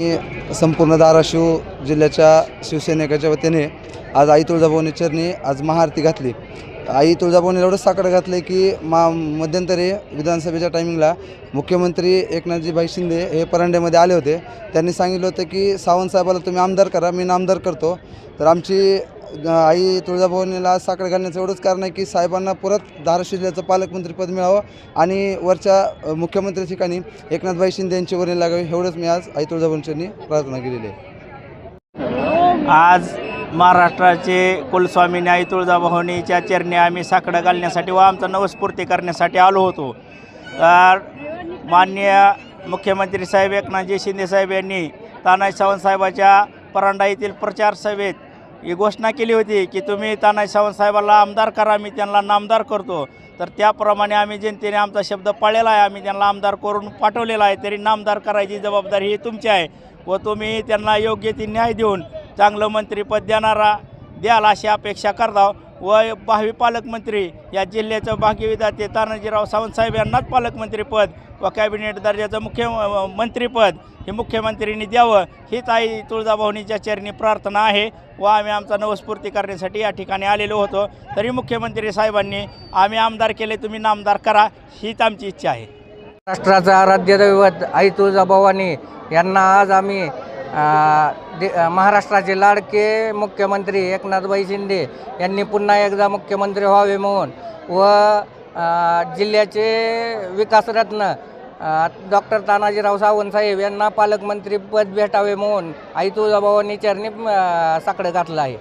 मी संपूर्ण धाराशिव जिल्ह्याच्या शिवसैनिकाच्या वतीने आज आई तुळजाभवानी चरणी आज महाआरती घातली. आई तुळजाभवानीला एवढंच साकडं घातलं आहे की मा मध्यंतरी विधानसभेच्या टायमिंगला मुख्यमंत्री एकनाथजीभाई शिंदे हे परांड्यामध्ये आले होते. त्यांनी सांगितलं होतं की सावंतसाहेबाला तुम्ही आमदार करा मी नामदार करतो. तर आमची आई तुळजाभवानीला साकडं घालण्याचं एवढंच कारण आहे की साहेबांना परत धाराशिव जिल्ह्याचं पालकमंत्रीपद मिळावं आणि वरच्या मुख्यमंत्री ठिकाणी एकनाथभाई शिंदे यांची वर्णी लागावी एवढंच मी आज आई तुळजाभवानी प्रार्थना केलेली आहे. आज महाराष्ट्राचे कुलस्वामी न्याय तुळजाभवानीच्या चरणी आम्ही साकडं घालण्यासाठी व आमचा नवस्फूर्ती करण्यासाठी आलो होतो. तर माननीय मुख्यमंत्री साहेब एकनाथजी शिंदेसाहेब यांनी तानाजी सावंतसाहेबाच्या परांडा येथील प्रचार सभेत ही घोषणा केली होती की तुम्ही तानाजी सावंतसाहेबाला आमदार करा मी त्यांना नामदार करतो. तर त्याप्रमाणे आम्ही जनतेने आमचा शब्द पाळलेला आहे आम्ही त्यांना आमदार करून पाठवलेला आहे. तरी नामदार करायची जबाबदारी ही तुमची आहे व तुम्ही त्यांना योग्य ती न्याय देऊन चांगलं मंत्रीपद देणारा द्याल अशी अपेक्षा करता व भावी पालकमंत्री या जिल्ह्याचं भाग्यविधाते तानाजीराव सावंत साहेब यांनाच पालकमंत्रीपद व कॅबिनेट दर्जाचं मुख्य मंत्रीपद हे मुख्यमंत्र्यांनी द्यावं हीच आई तुळजाभवानीच्या चरणी प्रार्थना आहे व आम्ही आमचा नवस्फूर्ती करण्यासाठी या ठिकाणी आलेलो होतो. तरी मुख्यमंत्री साहेबांनी आम्ही आमदार केले तुम्ही नामदार करा हीच आमची इच्छा आहे. महाराष्ट्राचा आराध्य दैवत आई तुळजाभवानी यांना आज आम्ही महाराष्ट्राचे लाडके मुख्यमंत्री एकनाथभाई शिंदे यांनी पुन्हा एकदा मुख्यमंत्री व्हावे म्हणून व जिल्ह्याचे विकासरत्न डॉक्टर तानाजीराव सावंत साहेब यांना पालकमंत्रीपद भेटावे म्हणून आई तुळजाभवानी चरणी साकडं घातलं आहे.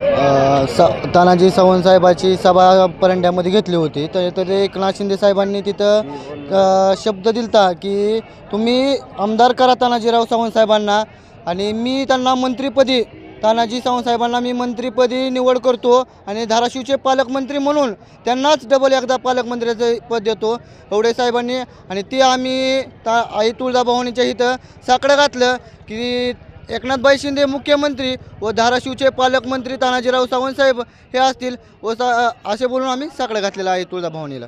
स तानाजी सावंतसाहेबाची सभा परंड्यामध्ये घेतली होती. तर तर एकनाथ शिंदे साहेबांनी तिथं अ, शब्द दिलता की तुम्ही आमदार करा तानाजीराव सावंतसाहेबांना आणि मी त्यांना मंत्रिपदी तानाजी सावंतसाहेबांना मी मंत्रिपदी निवड करतो आणि धाराशिवचे पालकमंत्री म्हणून त्यांनाच डबल एकदा पालकमंत्र्याचं पद देतो एवढे साहेबांनी. आणि ते आम्ही ता आई तुळजाभवानीच्या इथं साकडं घातलं की एकनाथभाई शिंदे मुख्यमंत्री व धाराशिवचे पालकमंत्री तानाजीराव सावंत साहेब हे असतील व सा असे बोलून आम्ही साकडं घातलेला आहे तुळजाभवानीला.